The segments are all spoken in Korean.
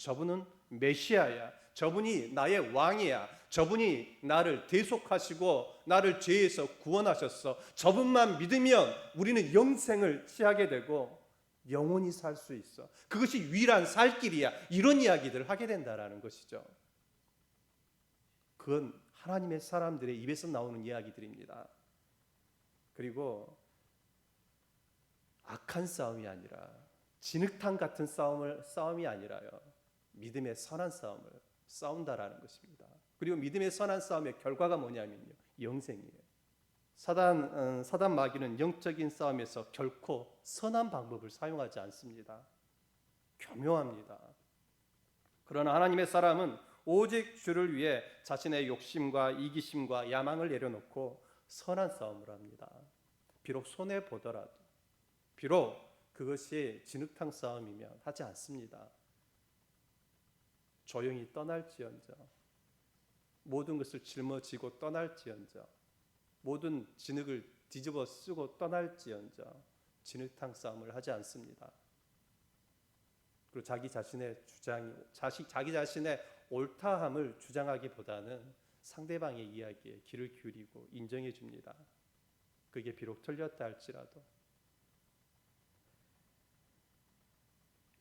저분은 메시아야. 저분이 나의 왕이야. 저분이 나를 대속하시고 나를 죄에서 구원하셨어. 저분만 믿으면 우리는 영생을 취하게 되고 영원히 살 수 있어. 그것이 유일한 살 길이야. 이런 이야기들을 하게 된다라는 것이죠. 그건 하나님의 사람들의 입에서 나오는 이야기들입니다. 그리고 악한 싸움이 아니라 진흙탕 같은 싸움을 싸움이 아니라요. 믿음의 선한 싸움을 싸운다라는 것입니다. 그리고 믿음의 선한 싸움의 결과가 뭐냐면요. 영생이에요. 사단 어, 사단 마귀는 영적인 싸움에서 결코 선한 방법을 사용하지 않습니다. 교묘합니다. 그러나 하나님의 사람은 오직 주를 위해 자신의 욕심과 이기심과 야망을 내려놓고 선한 싸움을 합니다. 비록 손해 보더라도 비록 그것이 진흙탕 싸움이면 하지 않습니다. 조용히 떠날지언정 모든 것을 짊어지고 떠날지언정 모든 진흙을 뒤집어 쓰고 떠날지언정 진흙탕 싸움을 하지 않습니다. 그리고 자기 자신의 주장이 자식 자기 자신의 옳다함을 주장하기보다는 상대방의 이야기에 귀를 기울이고 인정해 줍니다. 그게 비록 틀렸다 할지라도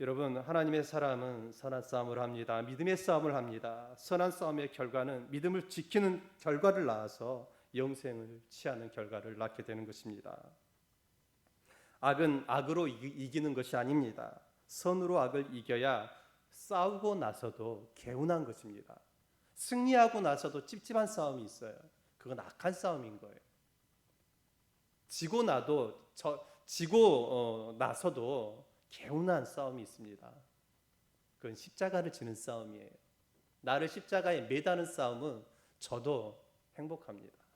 여러분 하나님의 사람은 선한 싸움을 합니다. 믿음의 싸움을 합니다. 선한 싸움의 결과는 믿음을 지키는 결과를 낳아서 영생을 취하는 결과를 낳게 되는 것입니다. 악은 악으로 이- 이기는 것이 아닙니다. 선으로 악을 이겨야 싸우고 나서도 개운한 것입니다. 승리하고 나서도 찝찝한 싸움이 있어요. 그건 악한 싸움인 거예요. 지고 나도 저 지고 어, 나서도 개운한 싸움이 있습니다. 그건 십자가를 지는 싸움이에요. 나를 십자가에 매다는 싸움은 저도 행복합니다.